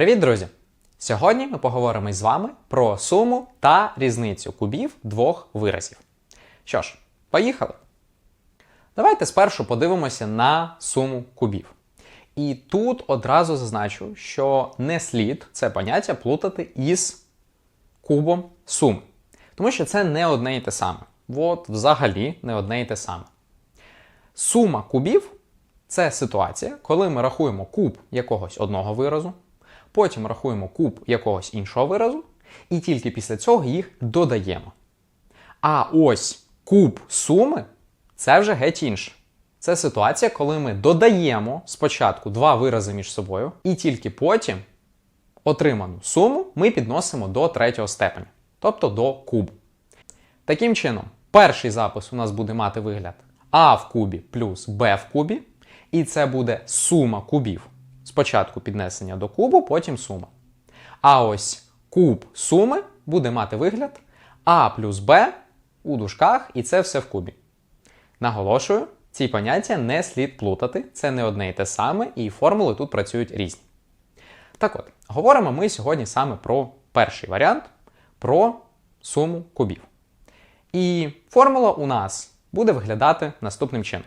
Привіт, друзі! Сьогодні ми поговоримо із вами про суму та різницю кубів двох виразів. Що ж, поїхали! Давайте спершу подивимося на суму кубів. І тут одразу зазначу, що не слід це поняття плутати із кубом суми. Тому що це не одне і те саме. От взагалі не одне і те саме. Сума кубів це ситуація, коли ми рахуємо куб якогось одного виразу, потім рахуємо куб якогось іншого виразу, і тільки після цього їх додаємо. А ось куб суми це вже геть інше. Це ситуація, коли ми додаємо спочатку два вирази між собою, і тільки потім отриману суму ми підносимо до третього степеня, тобто до кубу. Таким чином, перший запис у нас буде мати вигляд А в кубі плюс Б в кубі, і це буде сума кубів. Спочатку піднесення до кубу, потім сума. А ось куб суми буде мати вигляд А плюс Б у дужках, і це все в кубі. Наголошую, ці поняття не слід плутати, це не одне і те саме, і формули тут працюють різні. Так от, говоримо ми сьогодні саме про перший варіант, про суму кубів. І формула у нас буде виглядати наступним чином.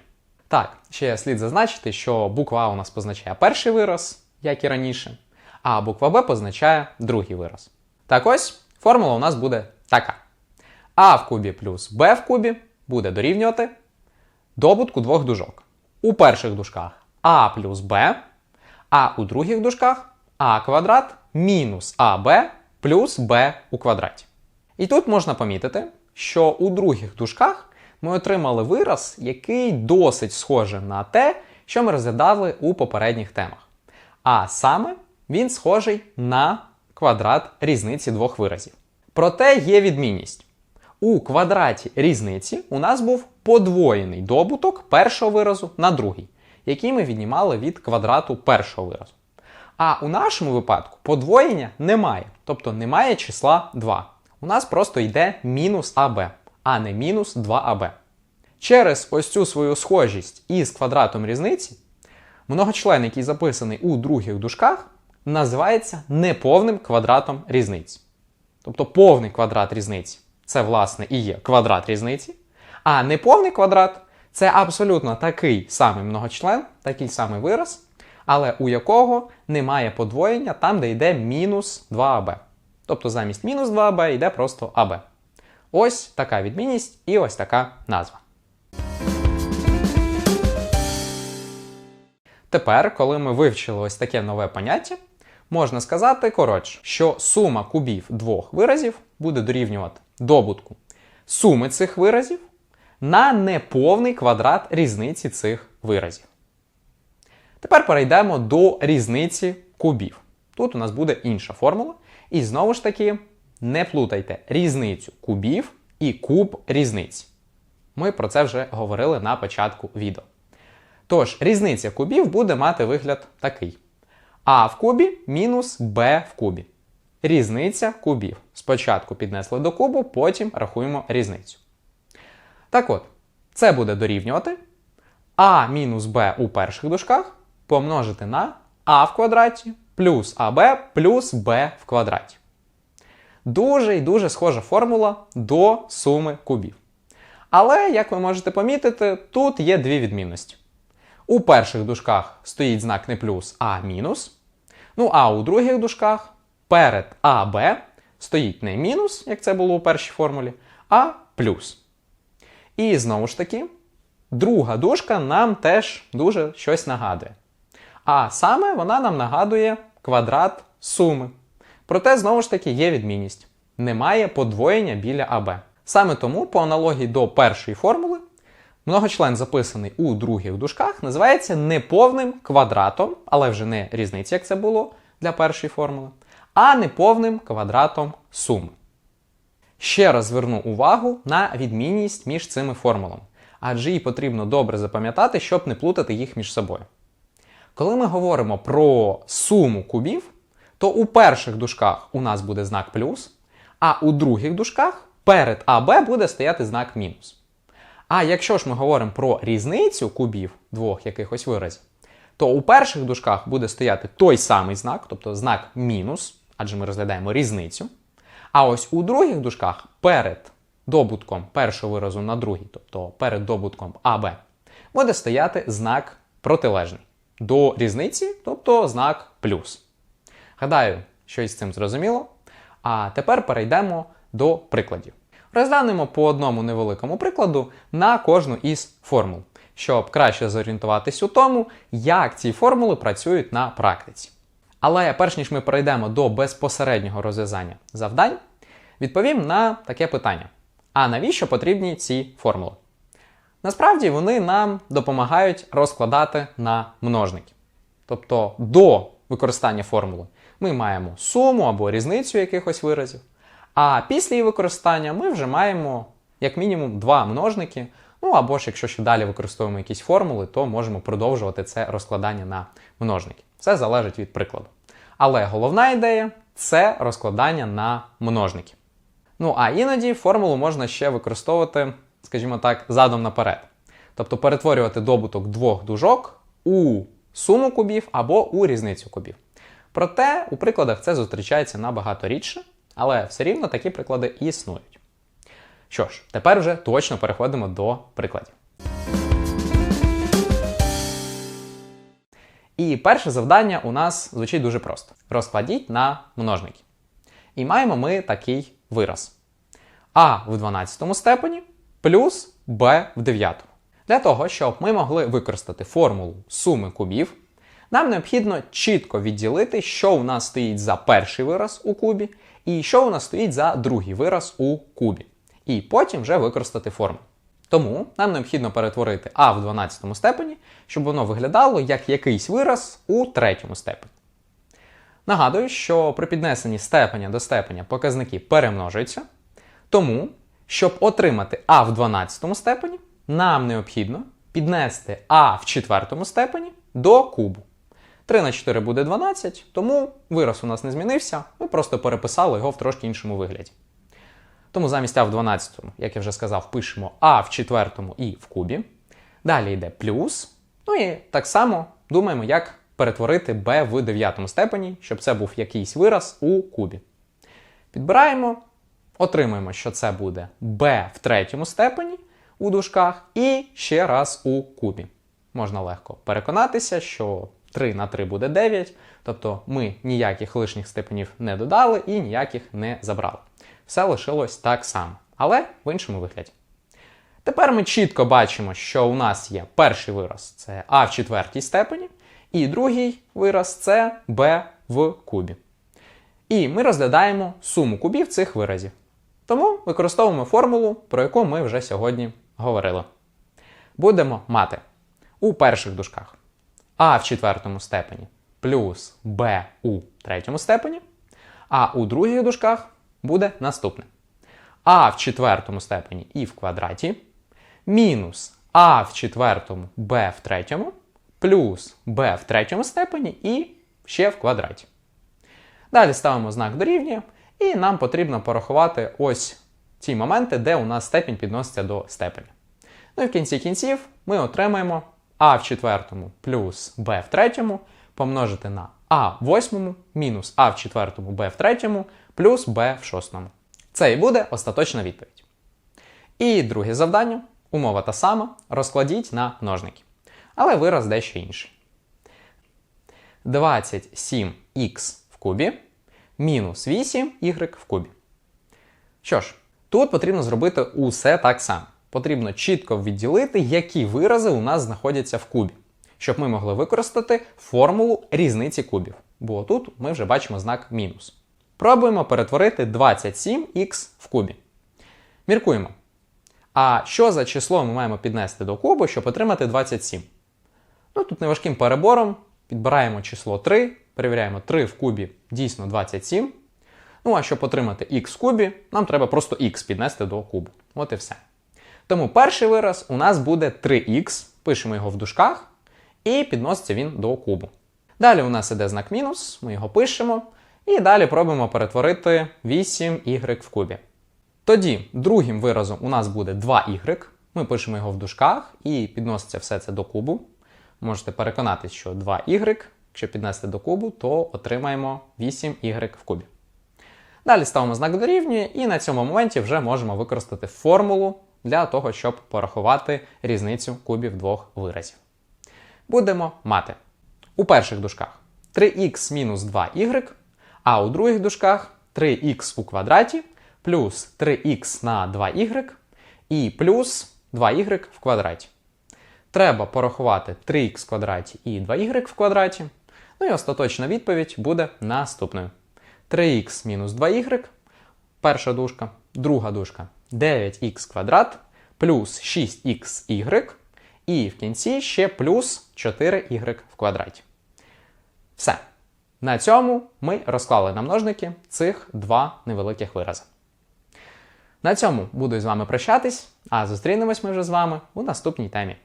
Так, ще слід зазначити, що буква А у нас позначає перший вираз, як і раніше, а буква Б позначає другий вираз. Так ось, формула у нас буде така: А в кубі плюс Б в кубі буде дорівнювати добутку двох дужок. У перших дужках А плюс Б, а у других дужках А квадрат мінус АБ плюс Б у квадраті. І тут можна помітити, що у других дужках ми отримали вираз, який досить схожий на те, що ми розглядали у попередніх темах. А саме він схожий на квадрат різниці двох виразів. Проте є відмінність. У квадраті різниці у нас був подвоєний добуток першого виразу на другий, який ми віднімали від квадрату першого виразу. А у нашому випадку подвоєння немає, тобто немає числа 2. У нас просто йде мінус АБ, а не мінус 2АБ. Через ось цю свою схожість із квадратом різниці, многочлен, який записаний у других дужках, називається неповним квадратом різниці. Тобто повний квадрат різниці це, власне, і є квадрат різниці, а неповний квадрат це абсолютно такий самий многочлен, такий самий вираз, але у якого немає подвоєння там, де йде мінус 2АБ. Тобто замість мінус 2АБ йде просто АБ. Ось така відмінність і ось така назва. Тепер, коли ми вивчили ось таке нове поняття, можна сказати коротше, що сума кубів двох виразів буде дорівнювати добутку суми цих виразів на неповний квадрат різниці цих виразів. Тепер перейдемо до різниці кубів. Тут у нас буде інша формула. І знову ж таки, не плутайте різницю кубів і куб різниці. Ми про це вже говорили на початку відео. Тож, різниця кубів буде мати вигляд такий: А в кубі мінус Б в кубі. Різниця кубів. Спочатку піднесли до кубу, потім рахуємо різницю. Так от, це буде дорівнювати А мінус Б у перших дужках помножити на А в квадраті плюс АБ плюс Б в квадраті. Дуже і дуже схожа формула до суми кубів. Але, як ви можете помітити, тут є дві відмінності. У перших дужках стоїть знак не плюс, а мінус. Ну а у других дужках перед АБ стоїть не мінус, як це було у першій формулі, а плюс. І знову ж таки, друга дужка нам теж дуже щось нагадує. А саме вона нам нагадує квадрат суми. Проте, знову ж таки, є відмінність. Немає подвоєння біля АБ. Саме тому, по аналогії до першої формули, многочлен, записаний у других дужках, називається неповним квадратом, але вже не різниця, як це було для першої формули, а неповним квадратом суми. Ще раз зверну увагу на відмінність між цими формулами, адже її потрібно добре запам'ятати, щоб не плутати їх між собою. Коли ми говоримо про суму кубів, то у перших дужках у нас буде знак плюс, а у других дужках перед АБ буде стояти знак мінус. А якщо ж ми говоримо про різницю кубів двох якихось виразів, то у перших дужках буде стояти той самий знак, тобто знак мінус, адже ми розглядаємо різницю. А ось у других дужках перед добутком першого виразу на другий, тобто перед добутком АБ, буде стояти знак протилежний до різниці, тобто знак плюс. Гадаю, що із цим зрозуміло. А тепер перейдемо до прикладів. Розглянемо по одному невеликому прикладу на кожну із формул, щоб краще зорієнтуватись у тому, як ці формули працюють на практиці. Але перш ніж ми перейдемо до безпосереднього розв'язання завдань, відповім на таке питання: а навіщо потрібні ці формули? Насправді вони нам допомагають розкладати на множники. Тобто до використання формули ми маємо суму або різницю якихось виразів, а після її використання ми вже маємо як мінімум два множники. Ну або ж якщо ще далі використовуємо якісь формули, то можемо продовжувати це розкладання на множники. Все залежить від прикладу. Але головна ідея це розкладання на множники. Ну а іноді формулу можна ще використовувати, скажімо так, задом наперед. Тобто перетворювати добуток двох дужок у суму кубів або у різницю кубів. Проте у прикладах це зустрічається набагато рідше, але все рівно такі приклади існують. Що ж, тепер вже точно переходимо до прикладів. І перше завдання у нас звучить дуже просто: розкладіть на множники. І маємо ми такий вираз: а в 12 степені плюс b в 9. Для того, щоб ми могли використати формулу суми кубів, нам необхідно чітко відділити, що у нас стоїть за перший вираз у кубі, і що у нас стоїть за другий вираз у кубі. І потім вже використати формулу. Тому нам необхідно перетворити а в 12 степені, щоб воно виглядало як якийсь вираз у третьому степені. Нагадую, що при піднесенні степеня до степеня показники перемножуються. Тому, щоб отримати а в 12 степені, нам необхідно піднести а в четвертому степені до кубу. 3 на 4 буде 12, тому вираз у нас не змінився, ми просто переписали його в трошки іншому вигляді. Тому замість а в 12, як я вже сказав, пишемо а в четвертому і в кубі. Далі йде плюс. Ну і так само думаємо, як перетворити b в 9 степені, щоб це був якийсь вираз у кубі. Підбираємо, отримуємо, що це буде b в третьому степені у дужках і ще раз у кубі. Можна легко переконатися, що 3 на 3 буде 9, тобто ми ніяких лишніх степенів не додали і ніяких не забрали. Все лишилось так само, але в іншому вигляді. Тепер ми чітко бачимо, що у нас є перший вираз це а в четвертій степені, і другий вираз це b в кубі. І ми розглядаємо суму кубів цих виразів. Тому використовуємо формулу, про яку ми вже сьогодні говорили. Будемо мати у перших дужках а в четвертому степені плюс b у третьому степені, а у других дужках буде наступне. а в четвертому степені і в квадраті мінус а в четвертому b в третьому плюс b в третьому степені і ще в квадраті. Далі ставимо знак дорівнює, і нам потрібно порахувати ось ті моменти, де у нас степінь підноситься до степені. Ну і в кінці кінців ми отримаємо а в четвертому плюс b в третьому помножити на а в восьмому мінус а в четвертому b в третьому плюс b в шостому. Це і буде остаточна відповідь. І друге завдання, умова та сама, розкладіть на множники. Але вираз дещо інший. 27х в кубі мінус 8y в кубі. Що ж, тут потрібно зробити усе так само. Потрібно чітко відділити, які вирази у нас знаходяться в кубі, щоб ми могли використати формулу різниці кубів. Бо тут ми вже бачимо знак мінус. Пробуємо перетворити 27х в кубі. Міркуємо. А що за число ми маємо піднести до кубу, щоб отримати 27? Ну, Тут неважким перебором підбираємо число 3, перевіряємо 3 в кубі дійсно 27. Ну, а щоб отримати х в кубі, нам треба просто х піднести до кубу. От і все. Тому перший вираз у нас буде 3х, пишемо його в дужках, і підноситься він до кубу. Далі у нас іде знак мінус, ми його пишемо, і далі пробуємо перетворити 8y в кубі. Тоді другим виразом у нас буде 2y, ми пишемо його в дужках і підноситься все це до кубу. можете переконатись, що 2y, якщо піднести до кубу, то отримаємо 8y в кубі. Далі ставимо знак дорівнює, і на цьому моменті вже можемо використати формулу для того, щоб порахувати різницю кубів двох виразів. Будемо мати у перших дужках 3х мінус 2y, а у других дужках 3х у квадраті плюс 3х на 2y і плюс 2y в квадраті. Треба порахувати 3х в квадраті і 2y в квадраті. Ну і остаточна відповідь буде наступною. 3х мінус 2y, перша дужка, друга дужка 9х квадрат плюс 6xy, і в кінці ще плюс 4y в квадраті. Все. На цьому ми розклали на множники цих два невеликих вирази. На цьому буду з вами прощатись, а зустрінемось ми вже з вами у наступній темі.